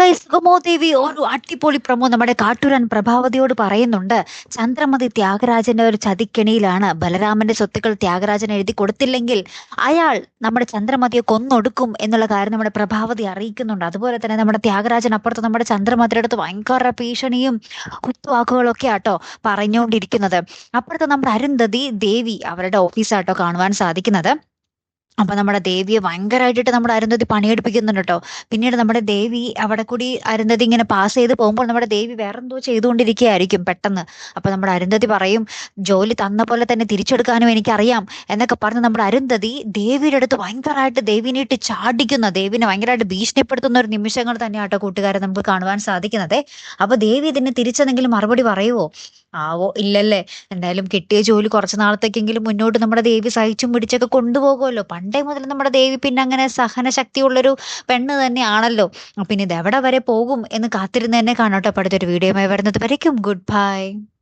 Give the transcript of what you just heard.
Guys സുഗമോദേവി ഒരു അടിപൊളി promo നമ്മുടെ കാട്ടൂരാൻ പ്രഭാവതിയോട് പറയുന്നുണ്ട്. ചന്ദ്രമതി ത്യാഗരാജന്റെ ഒരു ചതിക്കെണിയിലാണ്. ബലരാമന്റെ സ്വത്തുക്കൾ ത്യാഗരാജൻ എഴുതി കൊടുത്തില്ലെങ്കിൽ അയാൾ നമ്മുടെ ചന്ദ്രമതിയെ കൊന്നൊടുക്കും എന്നുള്ള കാര്യം നമ്മുടെ പ്രഭാവതി അറിയിക്കുന്നുണ്ട്. അതുപോലെ തന്നെ നമ്മുടെ ത്യാഗരാജൻ അപ്പുറത്ത് നമ്മുടെ ചന്ദ്രമതിയുടെ അടുത്ത് ഭയങ്കര ഭീഷണിയും കുത്തുവാക്കുകളൊക്കെ ആട്ടോ പറഞ്ഞുകൊണ്ടിരിക്കുന്നത്. അപ്പുറത്ത് നമ്മുടെ അരുന്ധതി ദേവി അവരുടെ ഓഫീസാട്ടോ കാണുവാൻ സാധിക്കുന്നത്. അപ്പൊ നമ്മുടെ ദേവിയെ ഭയങ്കരമായിട്ട് നമ്മുടെ അരുന്ധതി പണിയെടുപ്പിക്കുന്നുണ്ട് കേട്ടോ. പിന്നീട് നമ്മുടെ ദേവി അവിടെ കൂടി അരുന്ധതി ഇങ്ങനെ പാസ് ചെയ്ത് പോകുമ്പോൾ നമ്മുടെ ദേവി വേറെന്തോ ചെയ്തുകൊണ്ടിരിക്കുകയായിരിക്കും പെട്ടെന്ന്. അപ്പൊ നമ്മുടെ അരുന്ധതി പറയും ജോലി തന്ന പോലെ തന്നെ തിരിച്ചെടുക്കാനും എനിക്കറിയാം എന്നൊക്കെ പറഞ്ഞ് നമ്മുടെ അരുന്ധതി ദേവിയുടെ അടുത്ത് ഭയങ്കരമായിട്ട് ദേവിനെ ഇട്ട് ചാടിക്കുന്ന. ദേവിനെ ഭയങ്കരമായിട്ട് ഭീഷണിപ്പെടുത്തുന്ന ഒരു നിമിഷങ്ങൾ തന്നെയാട്ടോ കൂട്ടുകാരെ നമുക്ക് കാണുവാൻ സാധിക്കുന്നത്. അപ്പൊ ദേവി ഇതിനെ തിരിച്ചെന്തെങ്കിലും മറുപടി പറയുവോ? ആവോ ഇല്ലല്ലേ. എന്തായാലും കിട്ടിയ ജോലി കുറച്ച് നാളത്തേക്കെങ്കിലും മുന്നോട്ട് നമ്മുടെ ദേവി സഹിച്ചും പിടിച്ചൊക്കെ കൊണ്ടുപോകുമല്ലോ. പണ്ടേ മുതൽ നമ്മുടെ ദേവി പിന്നെ അങ്ങനെ സഹന ശക്തിയുള്ളൊരു പെണ്ണ് തന്നെയാണല്ലോ. പിന്നെ ഇത് എവിടെ വരെ പോകും എന്ന് കാത്തിരുന്ന് തന്നെ കാണാട്ടോ. അടുത്തൊരു വീഡിയോയുമായി വരുന്നത് വരയ്ക്കും. Good bye